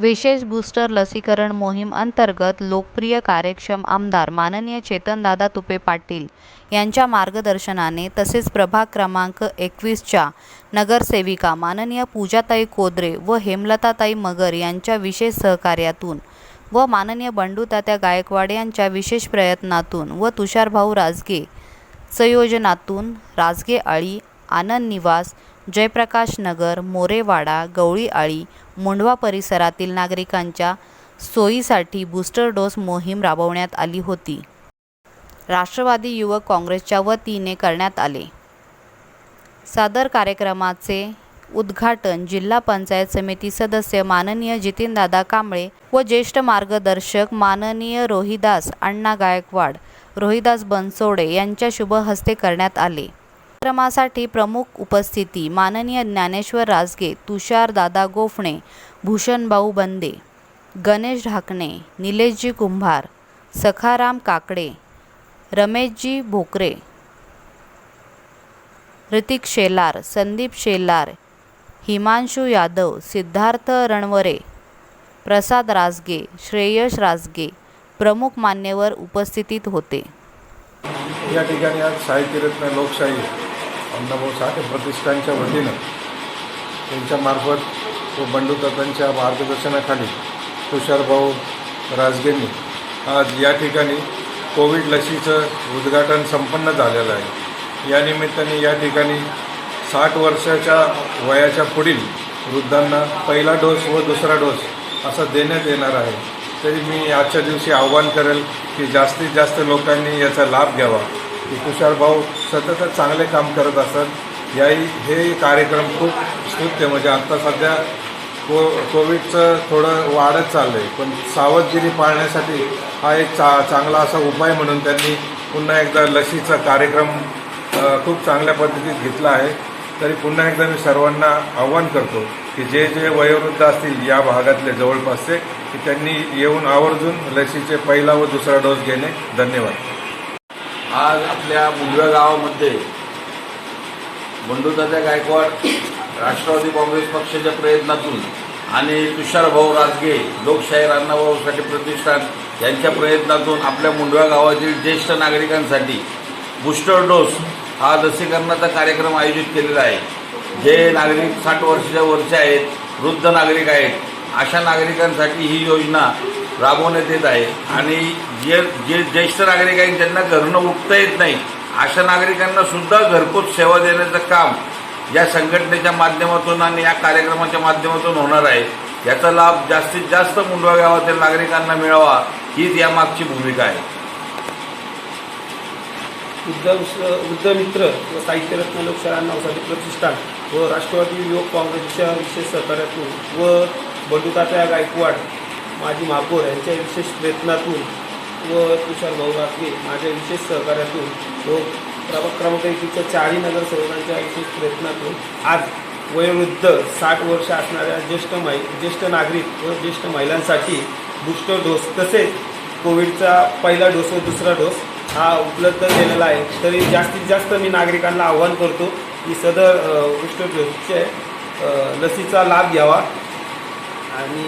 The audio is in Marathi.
विशेष बूस्टर लसीकरण मोहीम अंतर्गत लोकप्रिय कार्यक्षम आमदार माननीय चेतनदादा तुपे पाटील यांच्या मार्गदर्शनाने तसेच प्रभाग क्रमांक एकवीसच्या नगरसेविका माननीय पूजाताई कोदरे व हेमलताताई मगर यांच्या विशेष सहकार्यातून व माननीय बंडूतात्या गायकवाड यांच्या विशेष प्रयत्नातून व तुषारभाऊ राजगे संयोजनातून राजगे आळी आनंद निवास जयप्रकाश नगर मोरेवाडा गवळी आळी मुंडवा परिसरातील नागरिकांच्या सोयीसाठी बूस्टर डोस मोहीम राबवण्यात आली होती. राष्ट्रवादी युवक काँग्रेसच्या वतीने करण्यात आले. सादर कार्यक्रमाचे उद्घाटन जिल्हा पंचायत समिती सदस्य माननीय जितीनदादा कांबळे व ज्येष्ठ मार्गदर्शक माननीय रोहिदास अण्णा गायकवाड रोहिदास बनसोडे यांच्या शुभ हस्ते करण्यात आले. कार्यक्रमासाठी प्रमुख उपस्थिती माननीय ज्ञानेश्वर राजगे तुषार दादा गोफणे भूषणभाऊ बंदे गणेश ढाकणे निलेशजी कुंभार सखाराम काकडे रमेशजी भोकरे ऋतिक शेलार संदीप शेलार हिमांशू यादव सिद्धार्थ रणवरे प्रसाद राजगे श्रेयश राजगे प्रमुख मान्यवर उपस्थितीत होते. या ठिकाणी आज साहित्यरत्न लोकशाही अण्णाभाऊ साठे प्रतिष्ठानच्या वतीनं त्यांच्यामार्फत व बंडूदादांच्या मार्गदर्शनाखाली तुषारभाऊ राजगेंनी आज या ठिकाणी कोविड लसीचं उद्घाटन संपन्न झालेलं आहे. या निमित्ताने या ठिकाणी साठ वर्षाच्या वयाच्या पुढील वृद्धांना पहिला डोस व दुसरा डोस असा देण्यात येणार आहे. तरी मी आजच्या दिवशी आव्हान करेल की जास्तीत जास्त लोकांनी याचा लाभ घ्यावा. की तुषार भाऊ सततच चांगले काम करत असतात याही हे कार्यक्रम खूप स्तुत्य म्हणजे आत्ता सध्या को कोविडचं थोडं वाढत चाललं आहे पण सावधगिरी पाळण्यासाठी हा एक चा चांगला असा उपाय म्हणून त्यांनी पुन्हा एकदा लसीचा कार्यक्रम खूप चांगल्या पद्धतीत घेतला आहे. तरी पुन्हा एकदा मी सर्वांना आव्हान करतो की जे जे वयोवृद्ध असतील या भागातले जवळपासचे की त्यांनी येऊन आवर्जून लसीचे पहिला व दुसरा डोस घेणे. धन्यवाद. आज आपल्या मुंडव्या गावामध्ये बंडूदादा गायकवाड राष्ट्रवादी काँग्रेस पक्षाच्या प्रयत्नातून आणि तुषारभाऊ राजगे लोकशाही अण्णाभाऊसाठी प्रतिष्ठान यांच्या प्रयत्नातून आपल्या मुंडव्या गावातील ज्येष्ठ नागरिकांसाठी बूस्टर डोस हा लसीकरणाचा कार्यक्रम आयोजित केलेला आहे. जे नागरिक साठ वर्षाच्या वरचे आहेत वृद्ध नागरिक आहेत अशा नागरिकांसाठी ही योजना राबवण्यात येत आहे. आणि जे जे ज्येष्ठ नागरिक आहेत ज्यांना घरनं उठता येत नाही. अशा नागरिकांना सुद्धा घरपोच सेवा देण्याचं काम या संघटनेच्या माध्यमातून आणि या कार्यक्रमाच्या माध्यमातून होणार आहे. याचा लाभ जास्तीत जास्त मुंडवा गावातील नागरिकांना मिळावा हीच यामागची भूमिका आहे. उद्धव वृद्धमित्र व साहित्यरत्न लोकशाही नावसाठी प्रतिष्ठान व राष्ट्रवादी युवक काँग्रेसच्या विशेष सहकार्यातून व बंडूतात्या गायकवाड माझी महापौर यांच्या विशेष प्रयत्नातून व तुषार भाऊ रात्रे माझ्या विशेष सहकार्यातून व प्रभाग क्रमांक एकच्या चारही नगरसेवकांच्या विशेष प्रयत्नातून आज वयोवृद्ध साठ वर्ष असणाऱ्या ज्येष्ठ मै ज्येष्ठ नागरिक व ज्येष्ठ महिलांसाठी बूस्टर डोस तसेच कोविडचा पहिला डोस व दुसरा डोस हा उपलब्ध केलेला आहे. तरी जास्तीत जास्त मी नागरिकांना आव्हान करतो की सदर बूस्टर डोसचे लसीचा लाभ घ्यावा आणि